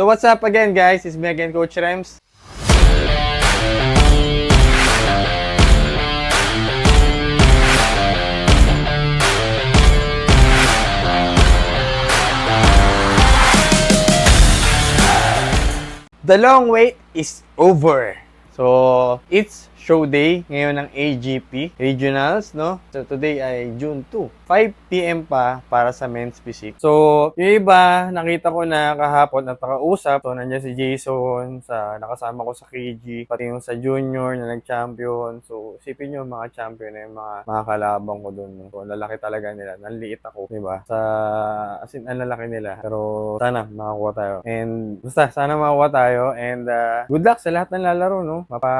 So what's up again guys? It's me again Coach Rems. The long wait is over. So, it's show day ngayon ng AGP Regionals, no? So, today ay June 2. 5 p.m. pa para sa men's physique. So, yung iba, nakita ko na kahapon at nakausap. So, nandiyan si Jason, sa nakasama ko sa KG, pati yung sa junior na nag-champion. So, isipin nyo mga champion na yung mga, mga kalabang ko doon. No? So, lalaki talaga nila. Nanliit ako, di ba? Sa, as in, ang lalaki nila. Pero, sana makakuha tayo. And, basta, sana makakuha tayo. And, uh, good luck sa lahat ng lalaro, no? Mapa,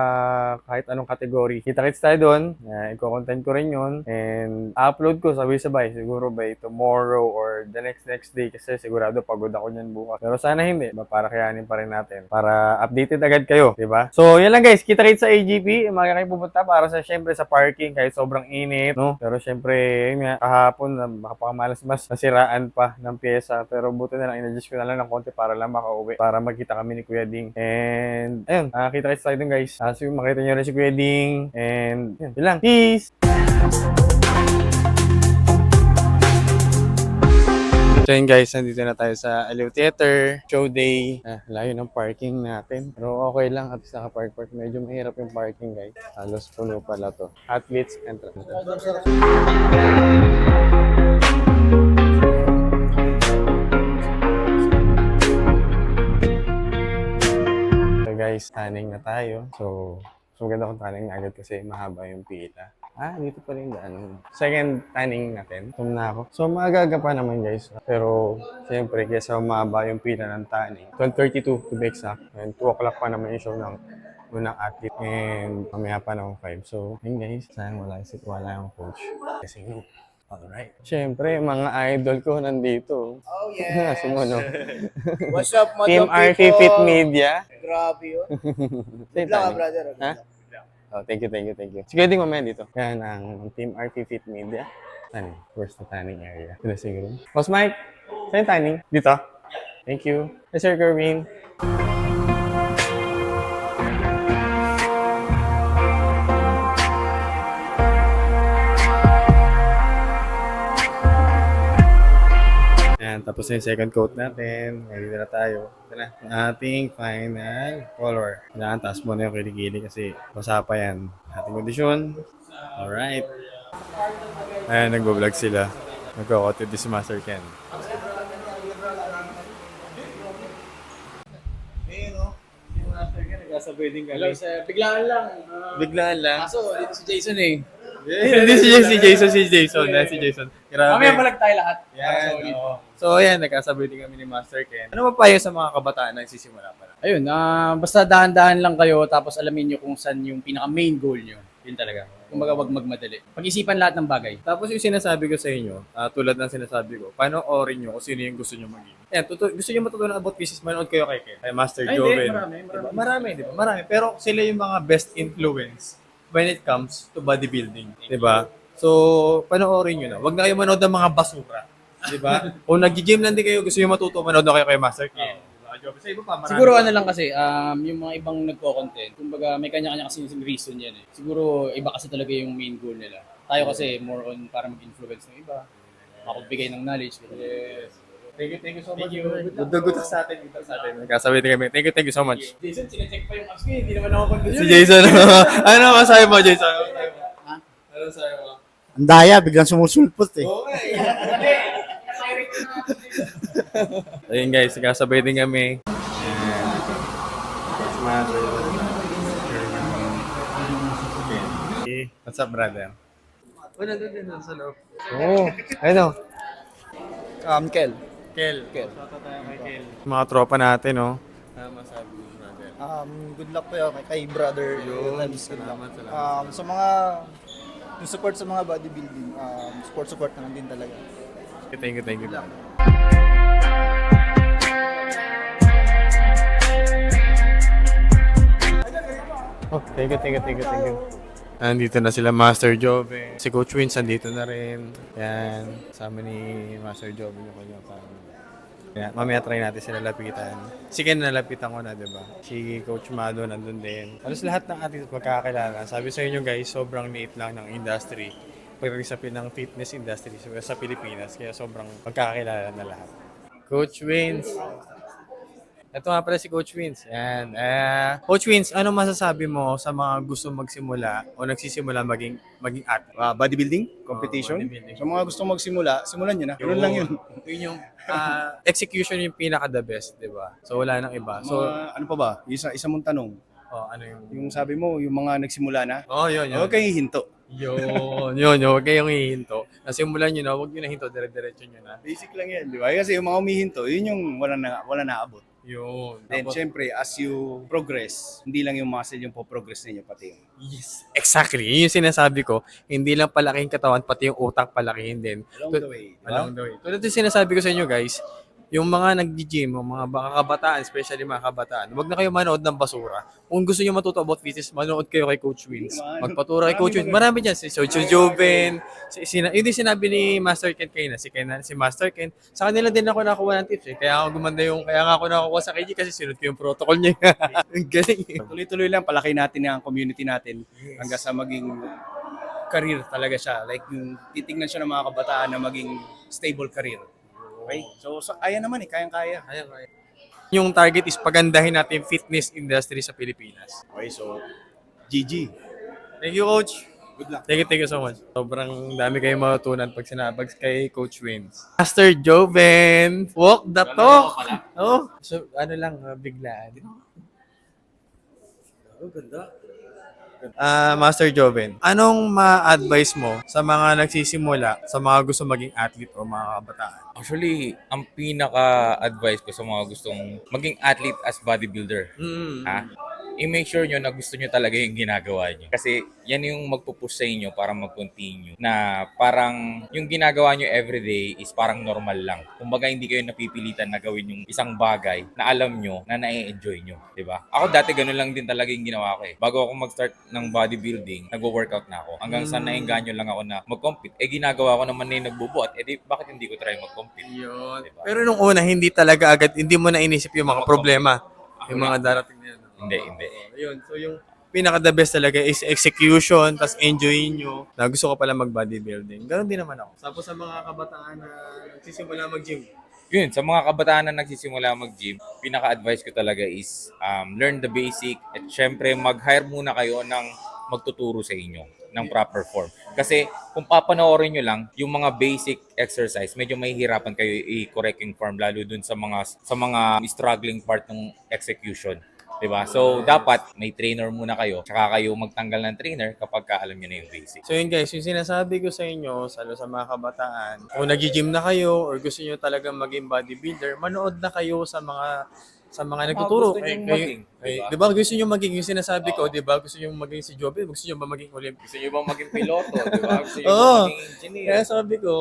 kahit anong kategory. Kita-kits tayo doon. Uh, Iko-content ko rin yun. And, upload ko sabay-sabay. Siguro by tomorrow or the next next day. Kasi sigurado pagod ako niyan bukas. Pero sana hindi. Ba, para kayanin pa rin natin. Para updated agad kayo. di ba? So, yan lang guys. Kita-kits sa AGP. Mga kayo pumunta para sa, syempre, sa parking. Kahit sobrang init, no? Pero syempre, yun nga, kahapon, makapakamalas mas nasiraan pa ng pyesa. Pero buti na lang, in-adjust ko na lang ng konti para lang makauwi. Para magkita kami ni Kuya Ding. And, ayun, uh, kita-kits tayo dun guys. Uh, so, makita nyo rin si Kuya Ding. And, yun, yun lang. Peace! So yun guys, nandito na tayo sa Aliw Theater, show day. Ah, layo ng parking natin. Pero okay lang, at least naka-park park. Medyo mahirap yung parking guys. Halos puno pala to. Athletes entrance. So guys, tanning na tayo. So, so maganda kung tanning na agad kasi mahaba yung pila. Ah, dito pa rin daan. Second tanning natin. Tum na ako. So, magaga pa naman guys. Pero, siyempre, kesa mahaba yung pila ng tanning. 12.32 to be exact. And 2 o'clock pa naman yung show ng unang athlete. And mamaya pa ng 5. So, yun guys. Sayang wala, wala yung coach. Kasi no. Alright. Siyempre, mga idol ko nandito. Oh, yes. Sumuno. What's up, mga Team RP Fit Media. Grabe yun. Good luck, brother. Ha? luck. Oh, thank you, thank you, thank you. Sige din mamaya dito. Kaya ng Team RP Fit Media. Tanning. Where's the tanning area? Dito siguro. Boss Mike, saan yung tanning? Dito? Thank you. Hey, Sir Kerwin. Tapos na yung second coat natin. Ngayon na tayo. Ito na, ang ating final color. Kailangan taas muna yung kilikili kasi basa pa yan. Ating kondisyon. Alright. Ayan, nagbo-vlog sila. Nagkakotid si Master Ken. Nagkasabay din Hello, sir. Biglaan lang. Ah, Biglaan lang. Kaso, dito si Jason eh. Hindi si Jason, si Jason, si Jason. Yan, si Jason. Grabe. Mamaya balag tayo lahat. Yan, oo. So, ayan, nagkasabay din kami ni Master Ken. Ano pa payo sa mga kabataan na nagsisimula pa lang? Ayun, ah, basta dahan-dahan lang kayo tapos alamin nyo kung saan yung pinaka-main goal nyo. Yun talaga. Kumbaga wag magmadali. Pag-isipan lahat ng bagay. Tapos yung sinasabi ko sa inyo, ah, tulad ng sinasabi ko, panoorin nyo kung sino yung gusto nyo maging. Ayan, tutu- gusto nyo matutunan about business, manood kayo kay Ken, kay Master Ay, hindi, Joven. marami, marami. Diba? Marami, di ba? Marami. Pero sila yung mga best influence when it comes to bodybuilding. Di ba? So, panoorin nyo na. Huwag na kayo manood ng mga basura. Di ba? kung nag-gym lang din kayo, gusto nyo matuto, manood na kayo kay Master. Diba? Joven? Sa iba pa, marami Siguro ano lang kasi, um, yung mga ibang nagko-content, kumbaga may kanya-kanya kasi yung reason yan eh. Siguro iba kasi talaga yung main goal nila. Tayo kasi more on para mag-influence ng iba, makapagbigay ng knowledge. Yes. Thank you, thank you so much. Thank you. Good, good, good sa atin. Good sa atin. Nagkasabay din kami. Thank you, thank you so much. Jason, sinecheck pa yung apps ko, hindi naman ako convinced. Si Jason. ano masabi mo, Jason? Ano masabi mo? Ano mo? Ang daya, biglang sumusulpot eh. Okay. Ayun guys, nagkasabay din kami. What's up, brother? Oh, nandun din sa loob. Oo. Oh, ano? Um, Kel. Kel. Kel. Shoutout tayo kay Kel. Mga tropa natin, no? Ano masabi mo, brother? Um, good luck po yun kay, kay brother. Yun, Labs, good luck. salamat, salamat. Um, sa mga yung support sa mga bodybuilding, um, support support na lang din talaga. Thank you, thank you. Oh, thank you, thank you, thank you, thank you. Nandito na sila Master Jove. Si Coach Wins nandito na rin. Yan. Kasama ni Master Jove yung kanyang family. Kaya, mamaya try natin sila lapitan. Si Ken nalapitan ko na, di ba? Si Coach Mado nandun din. Halos lahat ng ating magkakilala. Sabi sa inyo guys, sobrang liit lang ng industry. Pagdating sa ng fitness industry sa Pilipinas. Kaya sobrang magkakilala na lahat. Coach Wins. Ito nga pala si Coach Wins. Yan. Eh, Coach Wins, ano masasabi mo sa mga gusto magsimula o nagsisimula maging maging athlete? Ah, bodybuilding competition. Oo, bodybuilding. Sa mga gustong magsimula, simulan nyo na. Ganun lang yun. Yun yung ah, execution yung pinaka the best, 'di ba? So wala nang iba. So Mga, ano pa ba? Isa, isa mong tanong. oh, ano yung Yung sabi mo, yung mga nagsimula na, Oh, yun, yun. huwag kayong hihinto. Yun, yun, yun. Huwag kayong hihinto. Nasimulan nyo na, huwag nyo na hinto, dire-diretso nyo na. Basic lang yan, di ba? Kasi yung mga umihinto, yun yung wala na, wala naabot. Yun. Then, Tapos, syempre, as you progress, hindi lang yung muscle yung po-progress ninyo, pati yung yes, exactly. Yun yung sinasabi ko. Hindi lang palaking katawan, pati yung utak palakihin din. along the way. Di ba? Along the way. Tulad yung sinasabi ko sa inyo guys, yung mga nag-gym, yung mga baka kabataan, especially mga kabataan, huwag na kayo manood ng basura. Kung gusto niyo matuto about fitness, manood kayo kay Coach Wins. Naman. Magpaturo kay Coach Wins. Marami dyan. Si Coach Joven, si, sina, yun din sinabi ni Master Ken kayo na, si, Ken, si Master Ken. Sa kanila din ako nakuha ng tips eh. Kaya ako gumanda yung, kaya nga ako nakuha sa KG kasi sinunod ko yung protocol niya. Ang galing eh. Tuloy-tuloy lang, palaki natin ang community natin hanggang sa maging career talaga siya. Like, yung titignan siya ng mga kabataan na maging stable career. Okay? So, so ayan naman eh, kayang-kaya. Kaya, kaya. Yung target is pagandahin natin yung fitness industry sa Pilipinas. Okay, so, GG. Thank you, Coach. Good luck. Thank you, thank you so much. Sobrang dami kayong matutunan pag sinabag kay Coach Wins. Master Joven, walk the talk. Oh, so ano lang, uh, biglaan. Oh, ganda. Ah, Master Joven, anong ma-advise mo sa mga nagsisimula, sa mga gusto maging athlete o mga kabataan? Actually, ang pinaka-advice ko sa mga gustong maging athlete as bodybuilder, Mm. ha? I-make sure nyo na gusto nyo talaga yung ginagawa nyo. Kasi yan yung magpupush sa inyo para mag-continue. Na parang yung ginagawa nyo everyday is parang normal lang. Kumbaga hindi kayo napipilitan na gawin yung isang bagay na alam nyo na na-enjoy nyo. ba? Ako dati ganun lang din talaga yung ginawa ko eh. Bago ako mag-start ng bodybuilding, nagwo-workout na ako. Hanggang sa naengganyo lang ako na mag-compete. Eh ginagawa ko naman na yung nagbubuhat. Eh di, bakit hindi ko try mag-compete? Yun. Diba? Pero nung una, hindi talaga agad, hindi mo na inisip yung mga problema. Yung mga darating na yun. Hindi, hindi. Yun. So yung pinaka the best talaga is execution, tas enjoyin nyo na gusto ko pala mag-bodybuilding. Ganon din naman ako. Tapos sa mga kabataan na nagsisimula mag-gym, Yun, sa mga kabataan na nagsisimula mag-gym, pinaka-advice ko talaga is um, learn the basic at syempre mag-hire muna kayo ng magtuturo sa inyo ng proper form. Kasi kung papanoorin nyo lang yung mga basic exercise, medyo mahihirapan kayo i-correct yung form lalo dun sa mga sa mga struggling part ng execution. 'Di ba? So dapat may trainer muna kayo, tsaka kayo magtanggal ng trainer kapag ka alam niyo na yung basic. So yun guys, yung sinasabi ko sa inyo, salo sa mga kabataan, kung nag-gym na kayo or gusto nyo talagang maging bodybuilder, manood na kayo sa mga sa mga nagtuturo. gusto Eh, kayo- maging, eh, diba? di ba? Gusto nyo maging, yung sinasabi ko, di ba? Gusto nyo maging si Joby, gusto nyo ba maging Olympic? Gusto niyo bang maging piloto, 'di ba? Gusto niyo maging engineer? Kaya sabi ko,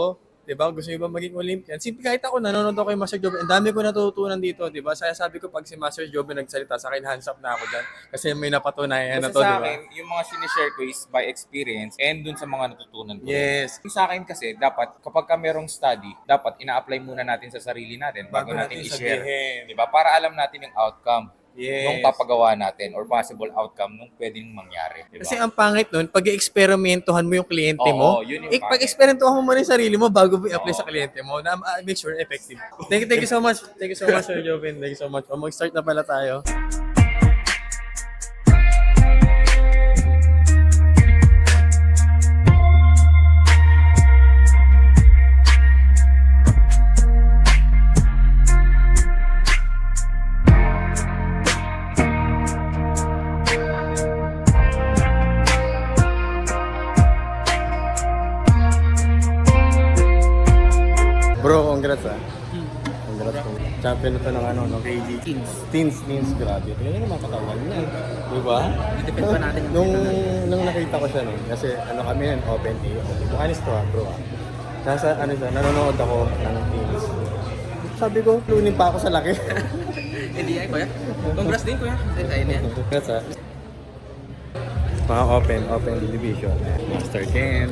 di ba, gusto nyo ba maging Olympian? Simple, kahit ako, nanonood ako kay Master Joby, ang dami ko natutunan dito, di ba? Saya sabi ko, pag si Master Joby nagsalita, sa akin, hands up na ako dyan. Kasi may napatunayan na to, di sa ba? akin, yung mga sinishare ko is by experience and dun sa mga natutunan ko. Yes. Yung Sa akin kasi, dapat kapag ka merong study, dapat ina-apply muna natin sa sarili natin bago, Bago natin natin i-share. Di ba? Para alam natin yung outcome Yes. nung papagawa natin or possible outcome nung pwedeng mangyari. Di ba? Kasi ang pangit nun, pag eksperimentuhan mo yung kliyente mo, yun yung eh, pag pangit. eksperimentuhan mo muna yung sarili mo bago mo i-apply sa kliyente mo, na uh, make sure effective. Thank you, thank you so much. Thank you so much, Sir Joven. Thank you so much. O, mag-start na pala tayo. Bro, congrats ah. Congrats po. Champion na to ng ano, no? KG. Teens. Teens, teens, grabe. Tingnan naman katawan niya. Di ba? I-defend pa natin yung Nung, nung nakita ko siya nun, kasi ano kami nun, open day. Open. Honest to ah, bro ah. Nasa, ano siya, nanonood ako ng teens. Sabi ko, lunin pa ako sa laki. Hindi yan, kuya. Congrats din, kuya. Sa inyo yan. Congrats ah. Mga open, open division. Master Ken.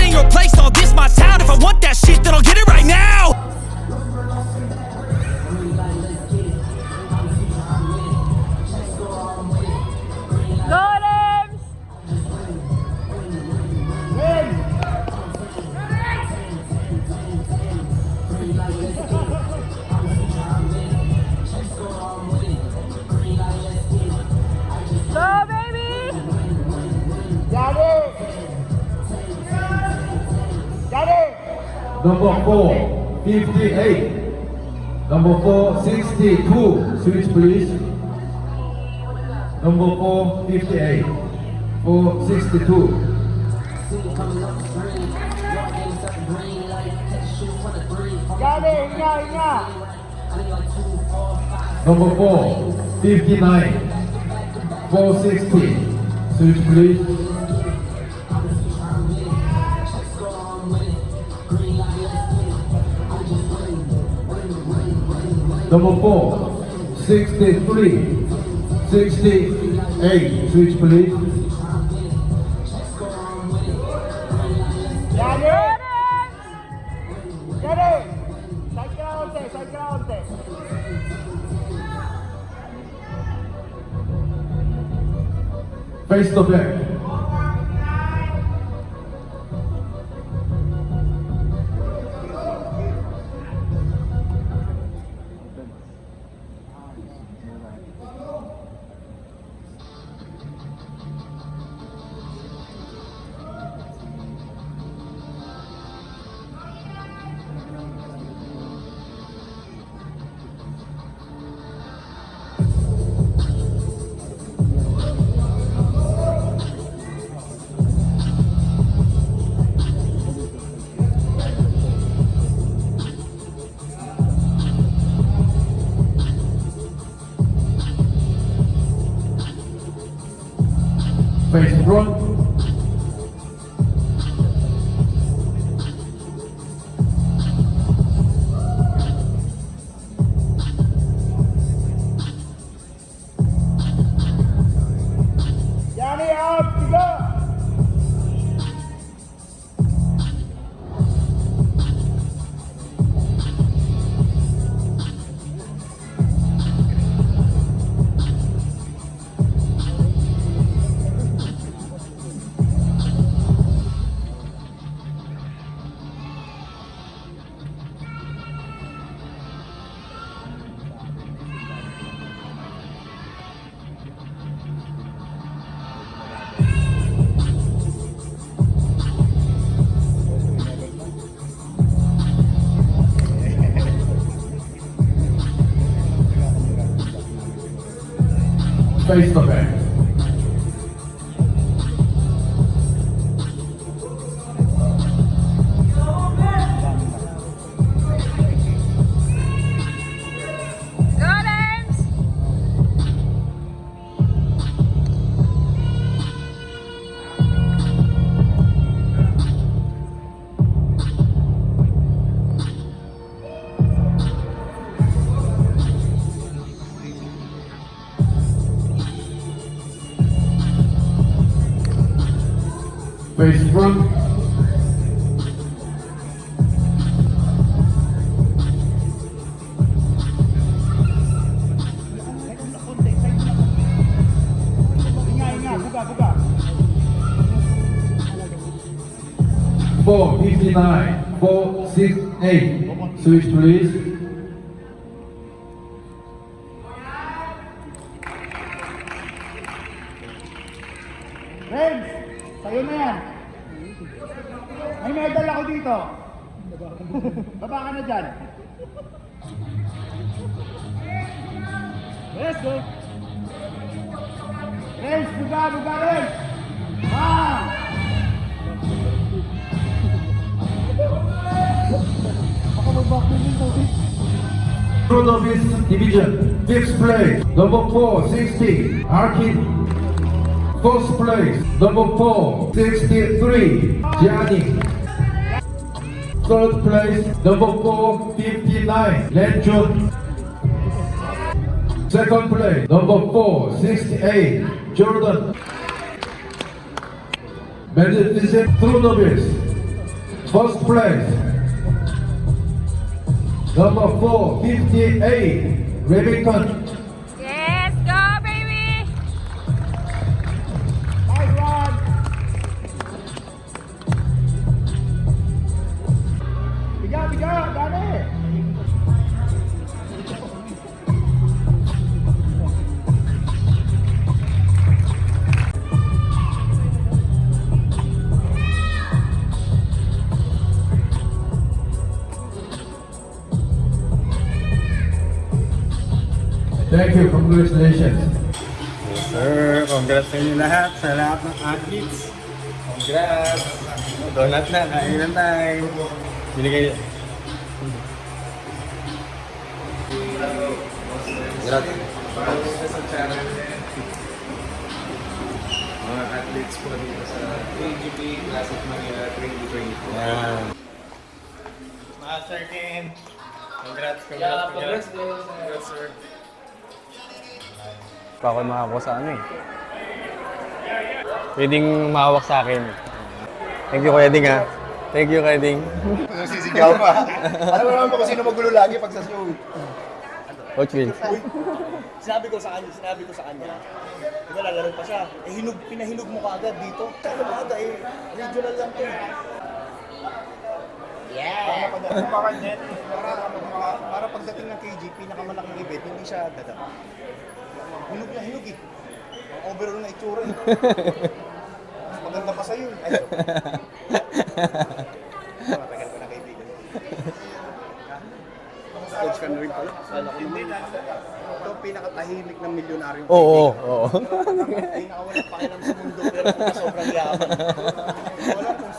four, 62. Switch, please. Number four, 58. Four, 62. Number four, 59. 460. Switch, please. Number four, 63, 68, switch please. Face the back. Tá face to. 459, 468. Switch please. Road Division, fifth place, number 460, Arkin. 4th place, number 463, Gianni. 3rd place, number 459, Lenchun. 2nd place, number 468, Jordan. Magnificent Trudovic. 1st place, Number 4, 58, Remington. Yes, sa lahat ng athletes. Congrats! Donut na, kain na tayo. Binigay Congrats. Mga athletes po dito sa AGP Classic Manila 2024. Yan. Master Ken. Congrats, congrats, congrats. Congrats, sir. Pa ako makakuha sa ano eh. Pwedeng mahawak sa akin. Thank you, Kuya Ding ha. Thank you, Kuya Ding. Sisigaw pa. Alam mo naman ba kung sino magulo lagi pag sa show? Coach Vince. Sinabi ko sa kanya, sinabi ko sa kanya. Di ba lalaro pa siya? Eh hinug, pinahinog mo kaagad dito. Ano ba kada eh, regional lang to eh. Yeah! Para, para, para pagdating ng KG, pinakamalaking event, hindi siya dadapa. Hinog na hinog eh. Ang overall na itsura eh. Mas maganda pa sa'yo eh. Ay, matagal ko na kaibigan. Coach ka na rin pala. Hindi na. Ito ang pinakatahimik ng milyonaryo. Oo, oo. Ay, nakawalang pakialam sa mundo pero kung sobrang yaman. Wala kung.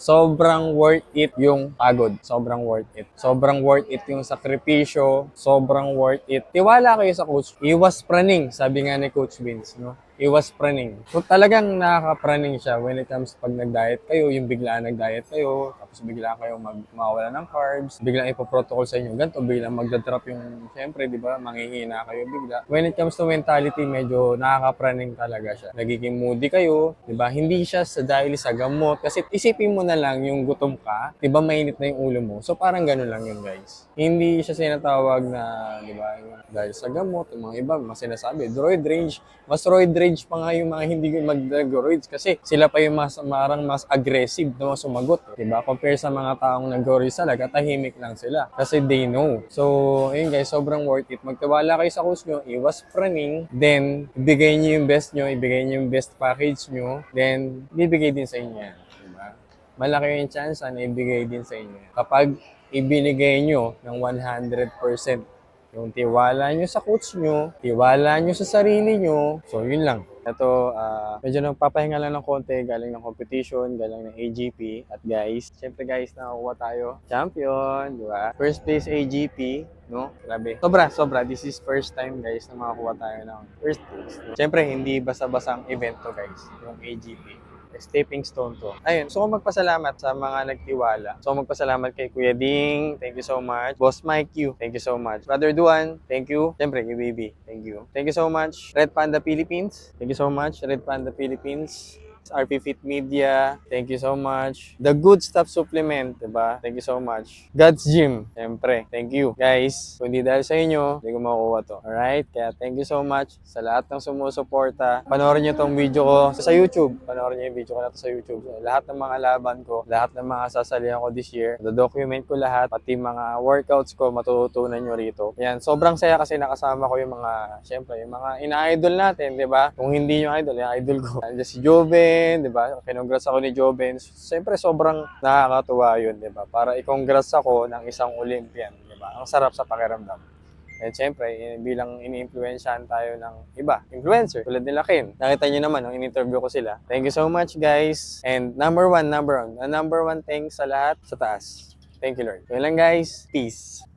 Sobrang worth it yung pagod. Sobrang worth it. Sobrang worth it yung sakripisyo. Sobrang worth it. Tiwala kayo sa coach. Iwas praning, sabi nga ni Coach Vince, no? Iwas praning. So talagang nakaka-praning siya when it comes pag nag-diet kayo, yung biglaan nag-diet kayo, tapos bigla kayo mag mawala ng carbs, biglang ipoprotocol sa inyo ganito, biglang magda-drop yung, syempre, di ba, manghihina kayo bigla. When it comes to mentality, medyo nakaka-praning talaga siya. Nagiging moody kayo, di ba? Hindi siya sa dahil sa gamot. Kasi isipin mo na lang yung gutom ka, di ba, mainit na yung ulo mo. So parang ganun lang yun, guys. Hindi siya sinatawag na, di ba, dahil sa gamot, yung mga iba, mas sinasabi, droid range, mas roid range pa nga yung mga hindi mag-roids kasi sila pa yung mas, marang mas aggressive na sumagot, di ba? Compare sa mga taong nag-roids talaga, tahimik lang sila kasi they know. So, ayun guys, sobrang worth it. Magtiwala kayo sa coach nyo, iwas praning, then ibigay nyo yung best nyo, ibigay nyo yung best package nyo, then bibigay din sa inyo yan, di ba? Malaki yung chance na ibigay din sa inyo. Kapag ibinigay nyo ng 100%, yung tiwala nyo sa coach nyo, tiwala nyo sa sarili nyo. So, yun lang. Ito, ah, medyo nagpapahinga lang ng konti, galing ng competition, galing ng AGP. At guys, syempre guys, nakakuha tayo. Champion, di ba? First place AGP, no? Grabe. Sobra, sobra. This is first time guys na makakuha tayo ng first place. Syempre, hindi basta-basang event to guys, yung AGP stepping stone to. Ayun, so magpasalamat sa mga nagtiwala. So magpasalamat kay Kuya Ding, thank you so much. Boss Mike Q, thank you so much. Brother Duan, thank you. Siyempre, kay Baby, thank you. Thank you so much. Red Panda Philippines, thank you so much. Red Panda Philippines. RP Fit Media, thank you so much. The Good Stuff Supplement, diba? Thank you so much. God's Gym, siyempre, thank you. Guys, kung hindi dahil sa inyo, hindi ko makukuha to. Alright? Kaya thank you so much sa lahat ng sumusuporta. Panoorin nyo tong video ko sa YouTube. Panoorin nyo yung video ko na to sa YouTube. So, lahat ng mga laban ko, lahat ng mga sasalihan ko this year, document ko lahat, pati mga workouts ko, matututunan nyo rito. Yan, sobrang saya kasi nakasama ko yung mga, siyempre, yung mga ina-idol natin, di ba? Kung hindi nyo idol, yung idol ko. Nandiyan si Joven, akin, di ba? Kinongrats ako ni Jobens. Siyempre, sobrang nakakatuwa yun, di ba? Para i-congrats ako ng isang Olympian, di ba? Ang sarap sa pakiramdam. And syempre, eh, bilang ini-influensyahan tayo ng iba, influencer, tulad nila Ken. Nakita niyo naman nung in-interview ko sila. Thank you so much, guys. And number one, number one, number one thanks sa lahat sa taas. Thank you, Lord. Yun lang, guys. Peace.